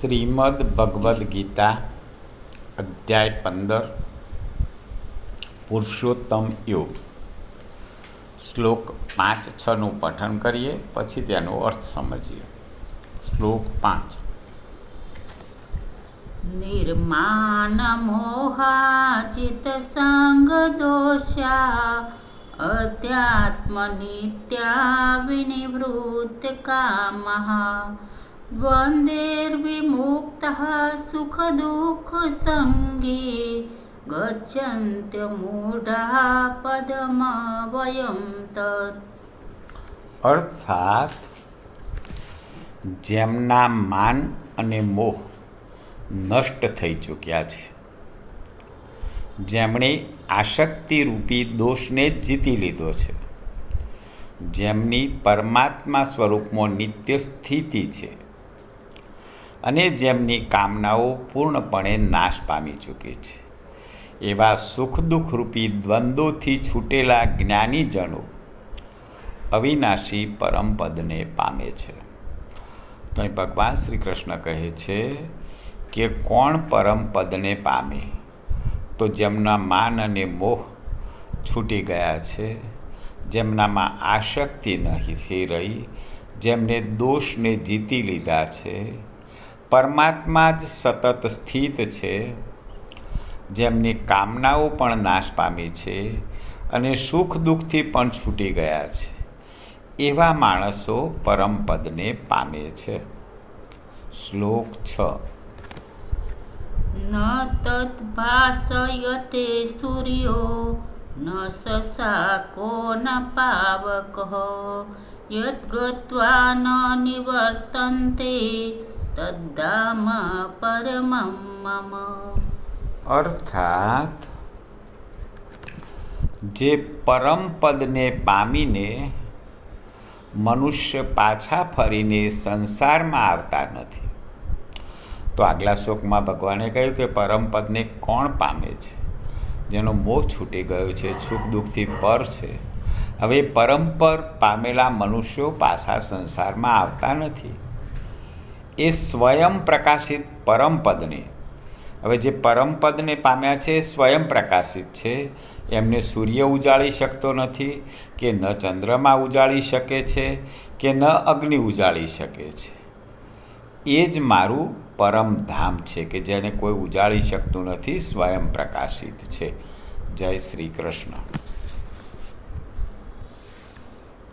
શ્રીમદ ભગવદ્ ગીતા, અધ્યાય પંદર, પુરુષોત્તમ યોગ. શ્લોક પાંચ છનું પઠન કરીએ, પછી તેનો અર્થ સમજીએ. શ્લોક પાંચ. નિર્માન મોહાચિત સંગ દોષા અધ્યાત્મ નિત્યા વિનિવૃત્ત કામહા द्वन्द्वैर्विमुक्तः सुखदुःखसङ्गे गच्छन्त्यमूढाः पदमवयं तत् અર્થાત જેમના માન અને મોહ નષ્ટ થઈ ચૂક્યા છે જેમણે આસક્તિરૂપી દોષને જ જીતી લીધો છે જેમની પરમાત્મા સ્વરૂપમાં નિત્ય સ્થિતિ છે અને જેમની કામનાઓ પૂર્ણપણે નાશ પામી ચૂકી છે. એવા સુખ દુઃખરૂપી દ્વંદ્વોથી છૂટેલા જ્ઞાનીજનો અવિનાશી પરમપદને પામે છે. તો ભગવાન શ્રી કૃષ્ણ કહે છે કે કોણ પરમપદને પામે? તો જેમના માન અને મોહ છૂટી ગયા છે, જેમનામાં આશક્તિ નથી રહી, જેમને દોષને જીતી લીધા છે પરમાત્મા જ સતત સ્થિત છે. જેમની કામનાઓ પણ નાશ પામી છે અને સુખ દુઃખથી પણ છૂટી ગયા છે. એવા માણસો પરમપદને પામે છે. શ્લોક છ. ન તદ્ભાસયતે સૂર્યો, ન સસાકો ન પાવક. યદગત્વા ન નિવર્તન્તે તદ્ધામ પરમમ અર્થાત, જે પરમપદને પામીને મનુષ્ય પાછા ફરીને સંસારમાં આવતા નથી. તો આગલા શોકમાં ભગવાને કહ્યું કે પરમપદને કોણ પામે છે? જેનો મોહ છૂટી ગયો છે, સુખ દુઃખથી પર છે. હવે પરમપર પામેલા મનુષ્યો પાછા સંસારમાં આવતા નથી. એ સ્વયં પ્રકાશિત પરમપદને હવે જે પરમપદને પામ્યા છે એ સ્વયં પ્રકાશિત છે. એમને સૂર્ય ઉજાળી શકતો નથી, કે ન ચંદ્રમા ઉજાળી શકે છે, કે ન અગ્નિ ઉજાળી શકે છે. એ જ મારું પરમધામ છે કે જેને કોઈ ઉજાળી શકતું નથી, સ્વયં પ્રકાશિત છે. જય શ્રી કૃષ્ણ.